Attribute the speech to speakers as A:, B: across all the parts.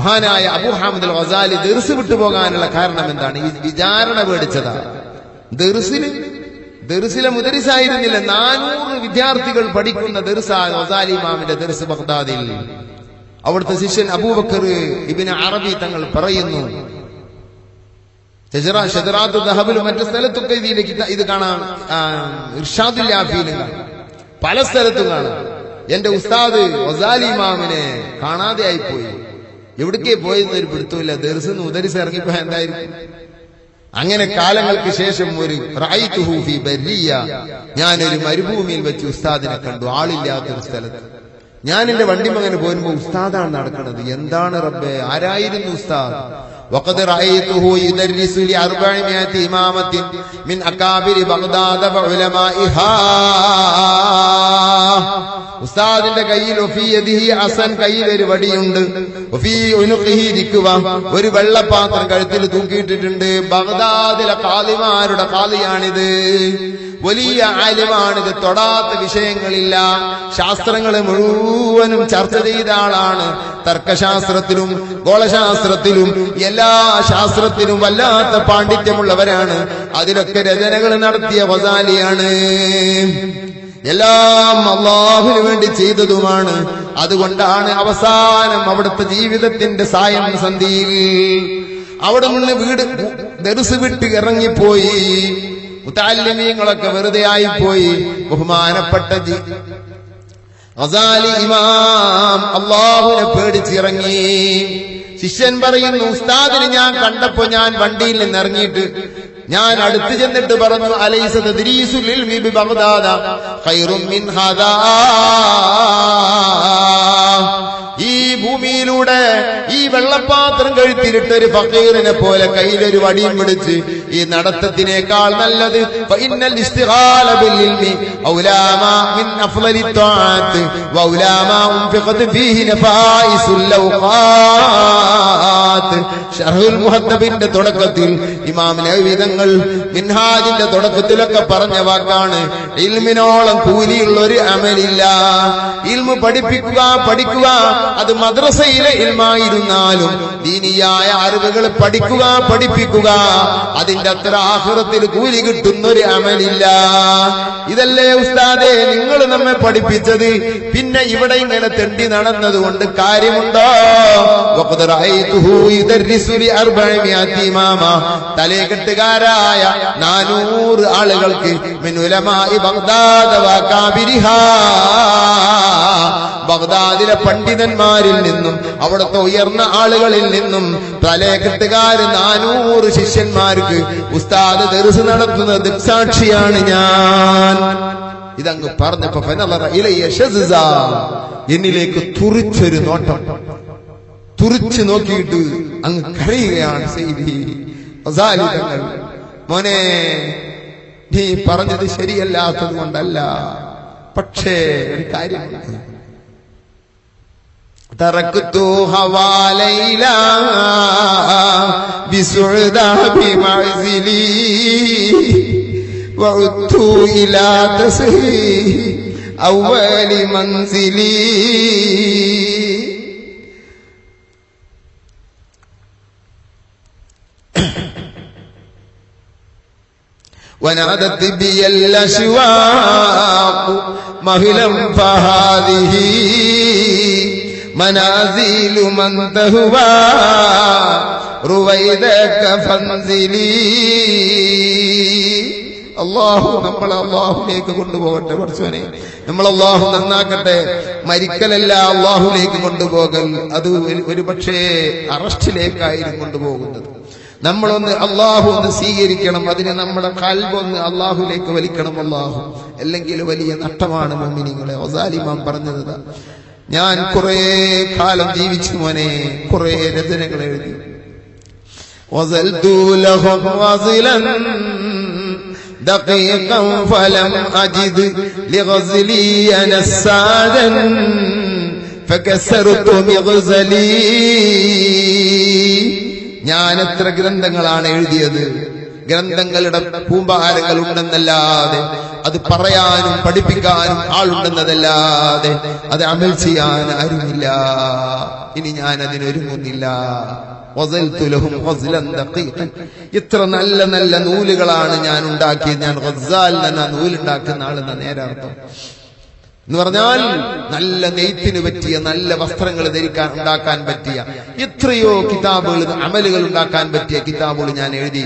A: മഹാനായ അബുഹാമദ് അൽ ദർസ് വിട്ടുപോകാനുള്ള കാരണം എന്താണ്? ഈ വിചാരണ പേടിച്ചതാണ്. ദിർസിന് ദർസിലെ മുദരിസായിരുന്നില്ല. നാനൂറ് വിദ്യാർത്ഥികൾ പഠിക്കുന്ന ദർസാ ഗസാലി ഇമാമിന്റെ ദർസ് ബഗ്ദാദിൽ. അവിടുത്തെ ശിഷ്യൻ അബൂബക്കർ ഇബിന് അറബി തങ്ങൾ പറയുന്നു മറ്റു സ്ഥലത്തൊക്കെ ഇതിലേക്ക് ഇത- കാണാം. ഇർഷാദുൽ പല സ്ഥലത്തും കാണാം. എന്റെ ഉസ്താദ് വസാലി ഇമാമിനെ കാണാതെ ആയിപ്പോയി എവിടേക്കേ പോയെന്ന് ഒരു പിടുത്തമില്ല ദർസിന്ന് ഉദരിസ് ഇറങ്ങിപ്പോ എന്തായിരിക്കും അങ്ങനെ കാലങ്ങൾക്ക് ശേഷം ഒരു റായിത്തുഹു ഫി ബർരിയ ഞാനൊരു മരുഭൂമിയിൽ വെച്ച് ഉസ്താദിനെ കണ്ടു ആളില്ലാത്തൊരു സ്ഥലത്ത് ഞാൻ എന്റെ വണ്ടിമകന് പോരുമ്പോ ഉസ്താദാണ് നടക്കുന്നത് എന്താണ് റബ്ബെ ആരായിരുന്നു ഉസ്താദ് وقد رأيته يدرس لأربعمائة إمامة من أكابر بغداد وعلمائها ഉസ്താദിന്റെ കയ്യിൽ അസൻ കയ്യിൽ ഒരു വടിയുണ്ട്. ഒരു വെള്ളപ്പാത്രം കഴുത്തിൽ തൂക്കിയിട്ടിട്ടുണ്ട്. ബഗ്ദാദിലെ കാലിമാരുടെ കാലിയാണിത് വലിയ ആലിമാണിത്. തൊടാത്ത വിഷയങ്ങളില്ല. ശാസ്ത്രങ്ങളെ മുഴുവനും ചർച്ച ചെയ്ത ആളാണ്. തർക്കശാസ്ത്രത്തിലും ഗോളശാസ്ത്രത്തിലും എല്ലാ ശാസ്ത്രത്തിലും വല്ലാത്ത പാണ്ഡിത്യമുള്ളവരാണ്. അതിലൊക്കെ രചനകൾ നടത്തിയ വസാലിയാണ്. എല്ലാം അള്ളാഹുവിന് വേണ്ടി ചെയ്തതുമാണ്. അതുകൊണ്ടാണ് അവസാനം അവിടുത്തെ ജീവിതത്തിന്റെ സായം സന്ധിയിൽ അവിടെ നിന്ന് വീട് ദർസ് വിട്ട് ഇറങ്ങിപ്പോയി. മുത്താലിമീങ്ങളൊക്കെ വെറുതെ ആയിപ്പോയി. ബഹുമാനപ്പെട്ട ഗസാലി ഇമാം അള്ളാഹുവിനെ പേടിച്ചിറങ്ങി ശിഷ്യൻ പറയുന്നു ഉസ്താദിന് ഞാൻ കണ്ടപ്പോ ഞാൻ വണ്ടിയിൽ നിന്ന് ഇറങ്ങിയിട്ട് ഞാൻ അടുത്ത് ചെന്നിട്ട് പറഞ്ഞു അലൈസ ഈ ഭൂമിയിലൂടെ ഈ വെള്ളപ്പാത്രം കഴുത്തിലിട്ട് ഒരു ഫക്കീറിനെ പോലെ കയ്യിലൊരു വടിയും പിടിച്ച് ഈ നടത്തത്തിനേക്കാൾ നല്ലത്. തുടക്കത്തിൽ ഇമാം മിൻഹാജിന്റെ തുടക്കത്തിലൊക്കെ പറഞ്ഞ വാക്കാണ് ഇൽമിനോളം കൂലിയുള്ള ഒരു അമലില്ല. ഇൽമു പഠിപ്പിക്കുക പഠിക്കുക അത് മദ്രസയിലെ ഇൽമായിരുന്നാലും ദീനിയായ അറിവുകൾ പഠിക്കുക പഠിപ്പിക്കുക അതിന്റെ അത്ര ആഹൃത്തിൽ കൂലി കിട്ടുന്നൊരു അമലില്ല. ഇതല്ലേ ഉസ്താദെ നിങ്ങൾ നമ്മെ പഠിപ്പിച്ചത്. പിന്നെ ഇവിടെ ഇങ്ങനെ തെണ്ടി നടന്നത് കൊണ്ട് കാര്യമുണ്ടോ? തലേകെട്ടുകാരായ നാനൂറ് ആളുകൾക്ക് മിനുലമായി ബഗ്ദാദ് ബഗ്ദാദ പണ്ഡിതന്മാർ ബഗ്ദാദിലെ പണ്ഡിതന്മാരിൽ നിന്നും അവിടുത്തെ ഉയർന്ന ആളുകളിൽ നിന്നും തലേക്കെട്ടുകാർ നാനൂറ് ശിഷ്യന്മാർക്ക് ഉസ്താദ് ദർസ് നടത്തുന്ന ദൃക്സാക്ഷിയാണ് ഞാൻ. ഇതങ്ങ് പറഞ്ഞപ്പോ. എന്നിലേക്ക് തുറിച്ചൊരു നോട്ടം. തുറിച്ചു നോക്കിയിട്ട് അങ്ങ് കരയുകയാണ് സെയ്തി മോനെ നീ പറഞ്ഞത് ശരിയല്ലാത്തത് കൊണ്ടല്ല പക്ഷേ ഒരു കാര്യമുണ്ട്. تركت هوى ليلى بسعدى بمعزلي وعدت إلى تسهي أول منزلي ونادت بي الأشواق مهلا فهذه منازل من تهوى رويدك فانزلي അള്ളാഹു നമ്മൾ അള്ളാഹുലേക്ക് കൊണ്ടുപോകട്ടെ പഠിച്ചവനെ നമ്മൾ അള്ളാഹു നന്നാക്കട്ടെ മരിക്കലല്ല അള്ളാഹുലേക്ക് കൊണ്ടുപോകൽ അത് ഒരു- ഒരു പക്ഷേ അറസ്റ്റിലേക്കായിരുന്നു കൊണ്ടുപോകുന്നത് നമ്മളൊന്ന് അള്ളാഹു ഒന്ന് സ്വീകരിക്കണം അതിന് നമ്മുടെ കൽബൊന്ന് അള്ളാഹുലേക്ക് വലിക്കണം അള്ളാഹു അല്ലെങ്കിൽ വലിയ നഷ്ടമാണ് മമ്മിനിങ്ങളെ ഒസാലിമാൻ പറഞ്ഞത് ഇതാ. ഞാൻ കുറെ കാലം ജീവിച്ചു മോനെ കുറെ രചനകൾ എഴുതി وزلت لهم غزلا دقيقا فلم أجد لغزلي نسادا فكسرت مغزلي ഞാൻ എത്ര ഗ്രന്ഥങ്ങളാണ് എഴുതിയത് ഗ്രന്ഥങ്ങളുടെ പൂമ്പാരങ്ങൾ ഉണ്ടെന്നല്ലാതെ അത് പറയാനും പഠിപ്പിക്കാനും ആളുണ്ടെന്നതല്ലാതെ അത് അമൽ ചെയ്യാൻ ആരുമില്ല. ഇനി ഞാൻ അതിനൊരുങ്ങുന്നില്ല ഇത്ര നല്ല നല്ല നൂലുകളാണ് ഞാൻ ഉണ്ടാക്കിയത്. ഞാൻ റസാൽ എന്ന നൂലുണ്ടാക്കുന്ന ആളെന്ന നേരാർത്ഥം എന്ന് പറഞ്ഞാൽ നല്ല നെയ്ത്തിന് പറ്റിയ നല്ല വസ്ത്രങ്ങൾ ധരിക്കാൻ ഉണ്ടാക്കാൻ പറ്റിയ എത്രയോ കിതാബുകൾ അമലുകൾ ഉണ്ടാക്കാൻ പറ്റിയ കിതാബുകൾ ഞാൻ എഴുതി.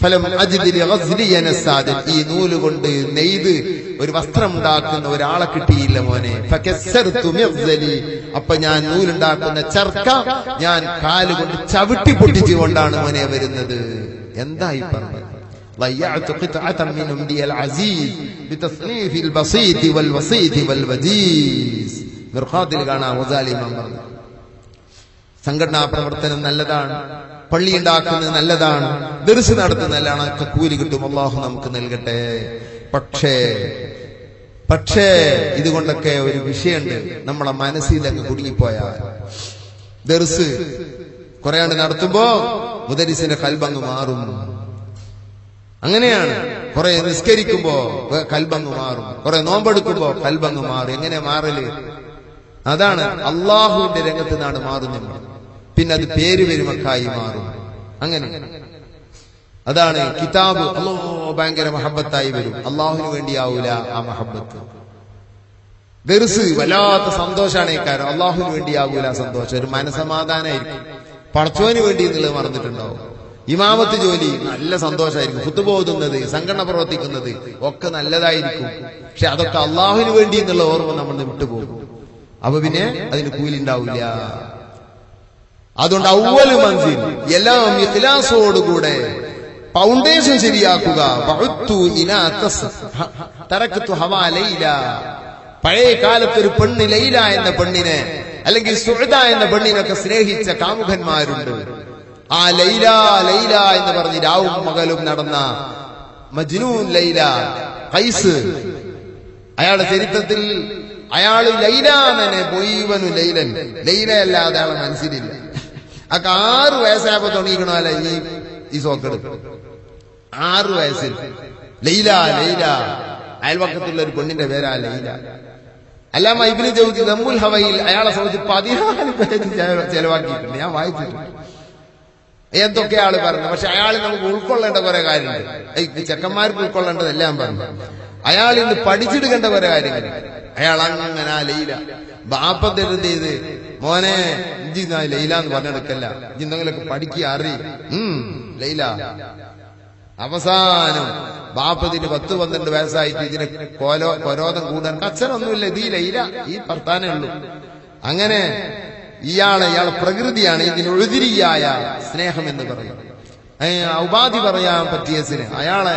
A: ഫലം അജിദിരി ഗസ്ലിയന സാദിൻ. ഈ നൂല് കൊണ്ട് നെയ്ത് ഒരു വസ്ത്രം ഉണ്ടാക്കുന്ന ഒരാളെ കിട്ടിയില്ല മോനെ ഫകസ്സർതു മിഗ്സലി. അപ്പൊ ഞാൻ നൂലുണ്ടാക്കുന്ന ചർക്ക ഞാൻ കാലുകൊണ്ട് ചവിട്ടി പൊട്ടിച്ചുകൊണ്ടാണ് മോനെ വരുന്നത് എന്തായി പറഞ്ഞത് ضيعت قطعة من أمدي العزيز بتصنيف البسيط والوسيط والوجيز മിർഖാത്തിൽ കാണാം വസാലി ഇമാം പറഞ്ഞു സംഘടനാ പ്രവർത്തനം നല്ലതാണ് പള്ളി ഉണ്ടാക്കുന്നത് നല്ലതാണ്. ദർശ നടത്തുന്നത് നല്ലതാണ്. കൂലി കിട്ടും. അള്ളാഹു നമുക്ക് നൽകട്ടെ. പക്ഷേ പക്ഷേ ഇതുകൊണ്ടൊക്കെ ഒരു വിഷയമുണ്ട്. നമ്മളെ മനസ്സിൽ അങ്ങ് കുടുങ്ങിപ്പോയാൽ. ദർസ് കുറെ ആണ്ട് നടത്തുമ്പോ മുദരിസിന്റെ കൽബങ്ങ് മാറും. അങ്ങനെയാണ്. കുറെ നിസ്കരിക്കുമ്പോ കൽബങ്ങ് മാറും. കുറെ നോമ്പെടുക്കുമ്പോ കൽബങ്ങ് മാറും. എങ്ങനെ മാറൽ? അതാണ് അള്ളാഹുവിന്റെ രംഗത്ത് നിന്നാണ് മാറുന്നത്. പിന്നെ അത് പേര് വരുമക്കായി മാറും. അങ്ങനെ. അതാണ് കിതാബ് അല്ലോ ഭയങ്കര മഹബത്തായി വരും. അള്ളാഹുവിന് വേണ്ടിയാവൂല ആ മഹബത്ത്. ദർസ് വല്ലാത്ത സന്തോഷമാണ് കാരണം കാര്യം. അള്ളാഹുവിന് വേണ്ടിയാകൂല സന്തോഷം. ഒരു മനസമാധാനമായിരിക്കും പടച്ചോന് വേണ്ടി എന്നുള്ളത് മറന്നിട്ടുണ്ടാവും. ഇമാമത്ത് ജോലി നല്ല സന്തോഷമായിരിക്കും കുത്തുപോകുന്നത് സംഘടന പ്രവർത്തിക്കുന്നത് ഒക്കെ നല്ലതായിരിക്കും. പക്ഷെ അതൊക്കെ അള്ളാഹുവിന് വേണ്ടി എന്നുള്ള ഓർമ്മ നമ്മൾ വിട്ടുപോകും. അപ്പൊ പിന്നെ അതിന് കൂലി ഉണ്ടാവില്ല അതുകൊണ്ട് ഔവൽ മൻസിൽ എല്ലാം ഇഖ്ലാസോടുകൂടെ ഫൗണ്ടേഷൻ ശരിയാക്കുക. പഴയ കാലത്ത് ഒരു പെണ്ണ് ലൈല എന്ന പെണ്ണിനെ അല്ലെങ്കിൽ സുഹൃത എന്ന പെണ്ണിനൊക്കെ സ്നേഹിച്ച കാമുകന്മാരുണ്ട്. ആ ലൈല ലൈല എന്ന് പറഞ്ഞ് രാവും മകലും നടന്ന മജ്നൂൻ ലൈല കൈസ് അയാളുടെ ചരിത്രത്തിൽ അയാൾ ലൈല പോയിവനു പൊയ്വനു ലൈലൻ. ലൈല അല്ലാതെ അയാളെ മനസ്സിലില്ല. ആ ആറ് വയസ്സായപ്പോ തുടങ്ങിക്കണമല്ല ഈ ഈ സോക്കട് ആറ് വയസ്സിൽ. ലൈല ലൈല. അയൽവക്കത്തുള്ള ഒരു പെണ്ണിന്റെ പേരാ ലൈല. അല്ലാമ ഇബിന് ചോദിച്ചു നമ്മുൽ ഹവയിൽ? അയാളെ സംബന്ധിച്ച് പതിനാല് പേജ് ചെലവ- ചെലവാക്കിയിട്ടുണ്ട്. ഞാൻ വായിച്ചിട്ടുണ്ട്. എന്തൊക്കെ ആൾ പറഞ്ഞു പക്ഷെ അയാൾ നമുക്ക് ഉൾക്കൊള്ളേണ്ട കുറെ കാര്യമുണ്ട്. ചെക്കന്മാർക്ക് ഉൾക്കൊള്ളേണ്ടതെല്ലാം പറഞ്ഞു. അയാൾ ഇന്ന് പഠിച്ചെടുക്കേണ്ട കുറെ കാര്യങ്ങൾ. അയാൾ അങ്ങനെ ലൈല. ബാപ്പ തരുന്നത് മോനെ ലൈല എന്ന് പറഞ്ഞെടുക്കല്ല. ഇഞ്ചി പഠിക്കുക അറി ഉം ലൈല. അവസാനം ബാപ്പതിന് പത്ത് പന്ത്രണ്ട് വയസ്സായിട്ട് ഇതിന് കോലോ കൊരോധം കൂടാൻ അച്ഛനൊന്നുമില്ല. ഇത് ലൈല ഈ ഭർത്താനേ ഉള്ളൂ. അങ്ങനെ ഇയാളെ ഇയാളെ പ്രകൃതിയാണ് ഇതിന് ഒഴുതിരിയായ സ്നേഹം എന്ന് പറയും ഉപാധി പറയാൻ പറ്റിയ സ്നേഹം അയാളെ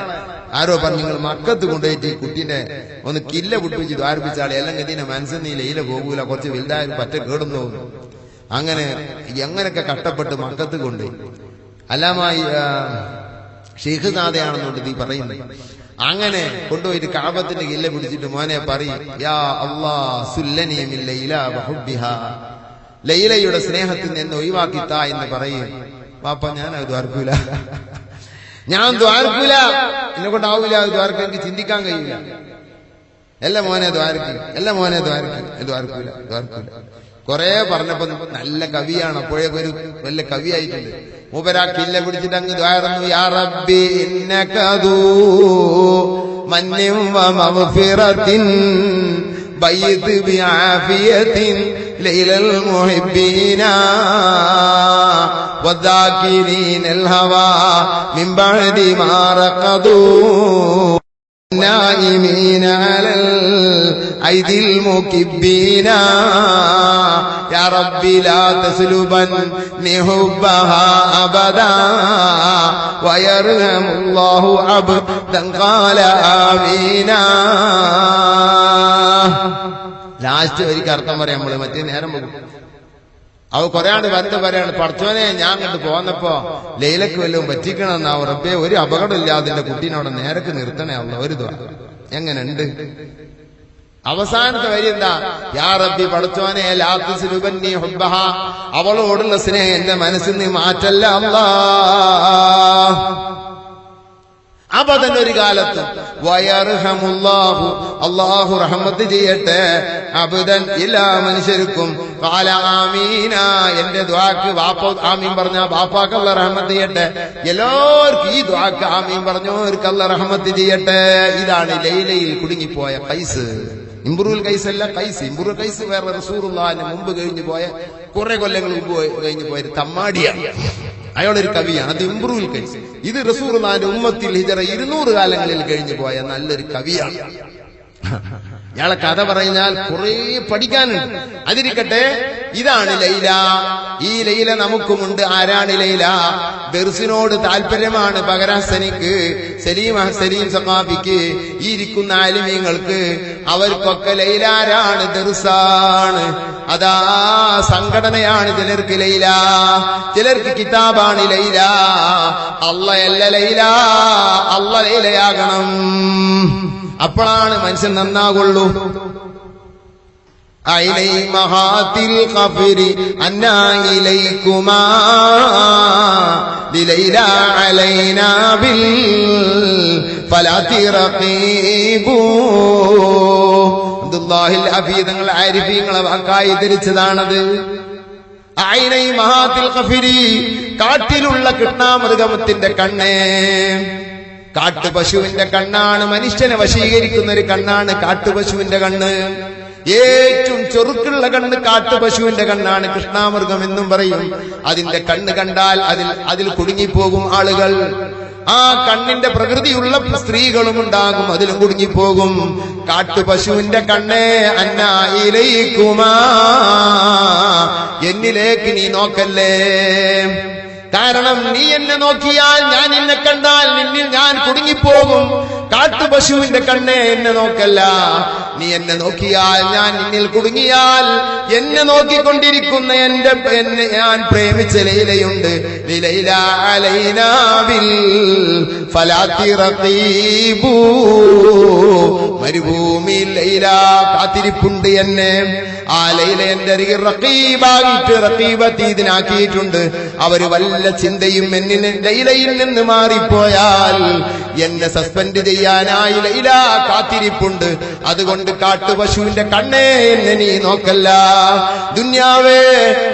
A: ആരോ പറഞ്ഞു നിങ്ങൾ മക്കത്ത് കൊണ്ടുപോയിട്ട് ഈ കുട്ടീനെ ഒന്ന് കില്ല പൊട്ടിച്ച് ദ്വാരിപ്പിച്ചാളെ അല്ലെങ്കിൽ ഇതിനെ മനസ്സിൽ നീ ലയില പോകൂല കുറച്ച് വലുതായാലും പറ്റ കേടുന്നു. അങ്ങനെ എങ്ങനെയൊക്കെ കഷ്ടപ്പെട്ട് മക്കത്ത് കൊണ്ട് അല്ലാമായി ഷെയ്ഖ് നാഥയാണെന്നുണ്ട് നീ പറയുന്നത്. അങ്ങനെ കൊണ്ടുപോയിട്ട് കാബത്തിന്റെ കില്ല പിടിച്ചിട്ട് മോനെ പറയും യാ. ലൈലയുടെ സ്നേഹത്തിൽ നിന്ന് ഒഴിവാക്കിത്താ എന്ന് പറയും. പാപ്പ ഞാൻ അത് ദ്വാർക്കൂല ഞാൻ ദ്വാരക്കൂല എന്നെ കൊണ്ടാവൂല അത് ദ്വാർക്കാൻ എനിക്ക് ചിന്തിക്കാൻ കഴിയില്ല. എല്ല മോനെ ദ്വാരക്കി? എല്ല മോനെ ദ്വാരക്കി? ദ്വാരക്കൂല ദ്വാരക്കൂല കൊറേ പറഞ്ഞപ്പോ നല്ല കവിയാണ്. അപ്പോഴേ ഒരു വല്ല കവിയായിട്ടുണ്ട്. മൂപ്പരാ കില്ല പിടിച്ചിട്ട് അങ്ങ് ദ്വാരന്നു. യാ ليل المحبين والذاكرين الهوى من بعد ما رقدوا النائمين على الأيدي المكبين يا رب لا تسلبني حبها أبدا ويرحم الله عبدا قال آمين ലാസ്റ്റ് വരിക്ക് അർത്ഥം പറയാം നമ്മൾ മറ്റേ നേരം പോകും. അവ കൊറേണ്ട് വരണ്ട് പറയാണ് പഠിച്ചോനെ ഞാൻ കണ്ട് പോന്നപ്പോ ലൈലക്ക് വല്ലതും പറ്റിക്കണമെന്നാവും റബ്ബേ ഒരു അപകടം ഇല്ലാതെ എന്റെ കുട്ടീനെ അവിടെ നേരക്ക് നിർത്തണേ അല്ല ഒരു എങ്ങനെയുണ്ട്? അവസാനത്തെ വരി എന്താ? യാ റബ്ബി പഠിച്ചോനെ അവളോടുള്ള സ്നേഹം എന്റെ മനസ്സിൽ നിന്ന് മാറ്റല്ല അല്ലാ അബദൻ ഒരു കാലത്ത് വയർഹമുല്ലാഹു അള്ളാഹു റഹ്മത്ത് ചെയ്യട്ടെ. അബുദൻ എല്ലാ മനുഷ്യർക്കും ആമീന എന്റെ ദ്വാക്ക് വാപ്പ ആമീൻ പറഞ്ഞ ബാപ്പാക്ക് അല്ല റഹ്മത്ത് ചെയ്യട്ടെ. എല്ലാവർക്കും ഈ ദ്വാക്ക് ആമീൻ പറഞ്ഞവർക്ക് അല്ല റഹ്മത്ത് ചെയ്യട്ടെ. ഇതാണ് ലൈലയിൽ കുടുങ്ങിപ്പോയ കൈസ് ഇംബുറുൽ കൈസ് അല്ല കൈസ് ഇംബുറുൽ കൈസ് വേറെ റസൂറുള്ളാഹിന് മുമ്പ് കഴിഞ്ഞു പോയ കുറെ കൊല്ലങ്ങൾ മുമ്പ് കഴിഞ്ഞു പോയ തമ്മാടിയാണ്. അയാളൊരു കവിയാണ്. അത് ഇംപ്രൂവിൽ കഴിച്ചു. ഇത് റസൂർനാന്റെ ഉമ്മത്തിൽ ഹിജറ ഇരുന്നൂറ് കാലങ്ങളിൽ കഴിഞ്ഞു പോയ നല്ലൊരു കവിയാണ്. ഇയാളെ കഥ പറഞ്ഞാൽ കുറെ പഠിക്കാനുണ്ട്. അതിരിക്കട്ടെ ഇതാണ് ലൈല. ഈ ലൈല നമുക്കുമുണ്ട്. ആരാണ് ലൈല? ദർസിനോട് താല്പര്യമാണ് പകരാസനിക്ക് സലീം സലീം സഖാബിക്ക് ഈ ഇരിക്കുന്ന ആലിമീങ്ങൾക്ക്. അവർക്കൊക്കെ ലൈലാരാണ് ദർസാണ് അതാ സംഘടനയാണ് ചിലർക്ക് ലൈല. ചിലർക്ക് കിതാബാണ് ലൈല. അല്ല അല്ല ലൈല. അല്ല ലൈലയാകണം. അപ്പോഴാണ് മനുഷ്യൻ നന്നാകുള്ളൂ അയിലൈ മഹാത്തിൽ കഫരി അന്നാ ഇലൈക്കുമാ لليلى علينا بالفلاة رقيبوا അബ്ദുല്ലാഹിൽ അബീദങ്ങൾ ആരിഫീങ്ങളെ വാക്കായി ധരിച്ചതാണത് അയിനൈ മഹാത്തിൽ കഫിരി കാട്ടിലുള്ള കൃഷ്ണാമൃഗമത്തിന്റെ കണ്ണേ കാട്ടുപശുവിന്റെ കണ്ണാണ് മനുഷ്യനെ വശീകരിക്കുന്ന ഒരു കണ്ണാണ് കാട്ടുപശുവിന്റെ കണ്ണ്. ഏറ്റവും ചെറുക്കുള്ള കണ്ണ് കാട്ടുപശുവിന്റെ കണ്ണാണ്. കൃഷ്ണാമൃഗം എന്നും പറയും. അതിന്റെ കണ്ണ് കണ്ടാൽ അതിൽ അതിൽ കുടുങ്ങിപ്പോകും ആളുകൾ. ആ കണ്ണിന്റെ പ്രകൃതിയുള്ള സ്ത്രീകളും ഉണ്ടാകും അതിലും കുടുങ്ങിപ്പോകും. കാട്ടുപശുവിന്റെ കണ്ണേ അന്നായിലേക്കുമാ എന്നിലേക്ക് നീ നോക്കല്ലേ? കാരണം നീ എന്നെ നോക്കിയാൽ ഞാൻ എന്നെ കണ്ടാൽ നിന്നിൽ ഞാൻ കുടുങ്ങിപ്പോകും. കാട്ടുപശുവിന്റെ കണ്ണേ എന്നെ നോക്കല്ല. നീ എന്നെ നോക്കിയാൽ ഞാൻ നിന്നിൽ കുടുങ്ങിയാൽ എന്നെ നോക്കിക്കൊണ്ടിരിക്കുന്ന എന്റെ എന്നെ ഞാൻ പ്രേമിച്ച ലൈലയുണ്ട്. ലൈല മരുഭൂമി ലൈല കാത്തിരിപ്പുണ്ട് എന്നെ. ആ ലൈല എന്റെ അരികിൽ റക്കീബായിട്ട് റക്കീബത്തീതിനാക്കിയിട്ടുണ്ട് അവർ വല്ല ചിന്തയും എന്നിന് ലൈലയിൽ നിന്ന് മാറിപ്പോയാൽ എന്നെ സസ്പെൻഡ് ചെയ്യാനായി ലൈല കാത്തിരിപ്പുണ്ട്. അതുകൊണ്ട് കാട്ടുപശുവിന്റെ കണ്ണേ എന്നെ നീ നോക്കല്ല. ദുന്യാവേ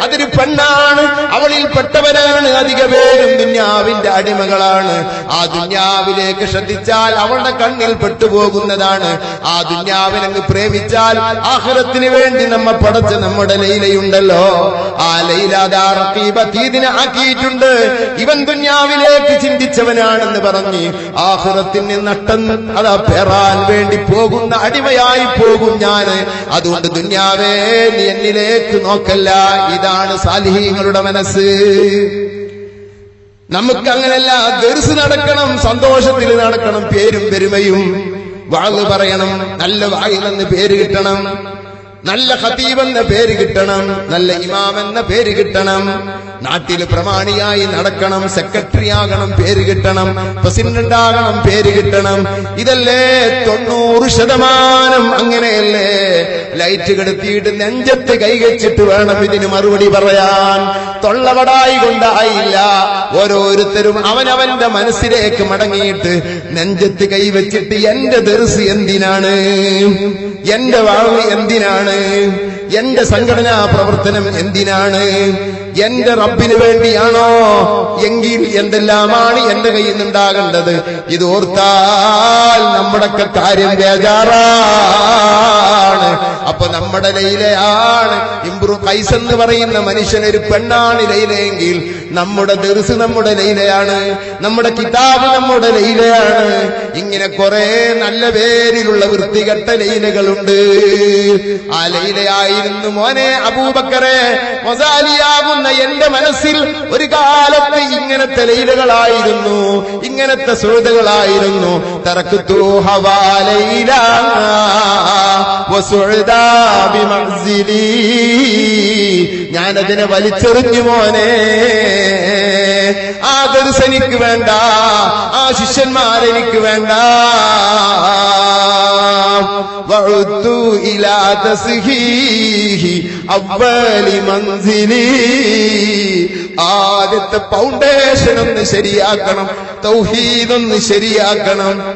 A: അതൊരു പെണ്ണാണ്. അവളിൽ പെട്ടവരാണ് അധിക പേരും ദുന്യാവിന്റെ അടിമകളാണ്. ആ ദുന്യാവിലേക്ക് ശ്രദ്ധിച്ചാൽ അവളുടെ കണ്ണിൽ പെട്ടുപോകുന്നതാണ്. ആ ദുന്യാവിനങ്ങ് പ്രേമിച്ചാൽ ആഹ്റത്തിന് വേണ്ടി നമ്മ പടച്ച നമ്മുടെ ലൈലയുണ്ടല്ലോ. ആ ലൈലാദീതിനെ ആക്കിയിട്ടുണ്ട്. ഇവൻ ദുന്യാവിലേക്ക് ചിന്തിച്ചവനാണെന്ന് പറഞ്ഞ് ആഹ്റത്തിന് നട്ടം അതാ പെറാൻ വേണ്ടി പോകുന്ന അടിമയായി പോകും ഞാൻ. അതുകൊണ്ട് ദുന്യാവേ നീ എന്നിലേക്ക് നോക്കല്ല. ഇതാണ് സാലിഹീങ്ങളുടെ മനസ്സ്. നമുക്ക് അങ്ങനെയല്ല ദർസ് നടക്കണം സന്തോഷത്തിൽ നടക്കണം പേരും പെരുമയും. വാൾ പറയണം നല്ല വായിലെന്ന് പേര് കിട്ടണം നല്ല ഖതീബ് എന്ന പേര് കിട്ടണം നല്ല ഇമാം എന്ന പേര് കിട്ടണം നാട്ടിൽ പ്രമാണിയായി നടക്കണം സെക്രട്ടറി ആകണം പേര് കിട്ടണം പ്രസിഡന്റ് ആകണം പേര് കിട്ടണം. ഇതല്ലേ തൊണ്ണൂറ് ശതമാനം അങ്ങനെയല്ലേ? ലൈറ്റ് കെടുത്തിയിട്ട് നെഞ്ചത്ത് കൈകച്ചിട്ട് വേണം ഇതിന് മറുപടി പറയാൻ. തൊള്ളവടായി കൊണ്ടായില്ല ഓരോരുത്തരും അവനവന്റെ മനസ്സിലേക്ക് മടങ്ങിയിട്ട് നെഞ്ചത്ത് കൈവച്ചിട്ട് എന്റെ ദർസ് എന്തിനാണ്? എന്റെ വാവ് എന്തിനാണ്? എന്റെ സംഘടനാ പ്രവർത്തനം എന്തിനാണ്? എന്റെ റബ്ബിന് വേണ്ടിയാണോ? എങ്കിൽ എന്തെല്ലാമാണ് എന്റെ കയ്യിൽ നിന്നുണ്ടാകേണ്ടത്? ഇത് ഓർത്താൽ നമ്മുടെയൊക്കെ കാര്യം ബേജാറാണ്. അപ്പൊ നമ്മുടെ ലൈലയാണ്. ഇംബ്രു കൈസ് എന്ന് പറയുന്ന മനുഷ്യൻ ഒരു പെണ്ണാണ് ലൈലയെങ്കിൽ നമ്മുടെ ദർസ് നമ്മുടെ ലൈലയാണ് നമ്മുടെ കിതാബ് നമ്മുടെ ലൈലയാണ്. ഇങ്ങനെ കുറെ നല്ല പേരിലുള്ള വൃത്തികെട്ട ലൈലകളുണ്ട്. ആ ലൈലയായിരുന്നു മോനെ അബൂബക്കറെ. മൊസാലിയാകുന്ന എന്റെ മനസ്സിൽ ഒരു കാലത്ത് ഇങ്ങനത്തെ ലൈലകളായിരുന്നു ഇങ്ങനത്തെ സുഹൃതകളായിരുന്നു തറക്കുത്തു ഹവാലയില ഞാനതിനെ വലിച്ചെറിഞ്ഞു മോനെ. ആ ദർസ് എനിക്ക് വേണ്ട. ആ ശിഷ്യന്മാരെനിക്ക് വേണ്ട. ആദ്യത്തെ ഫൗണ്ടേഷൻ ഒന്ന് ശരിയാക്കണം. തൗഹീദ് ഒന്ന് ശരിയാക്കണം.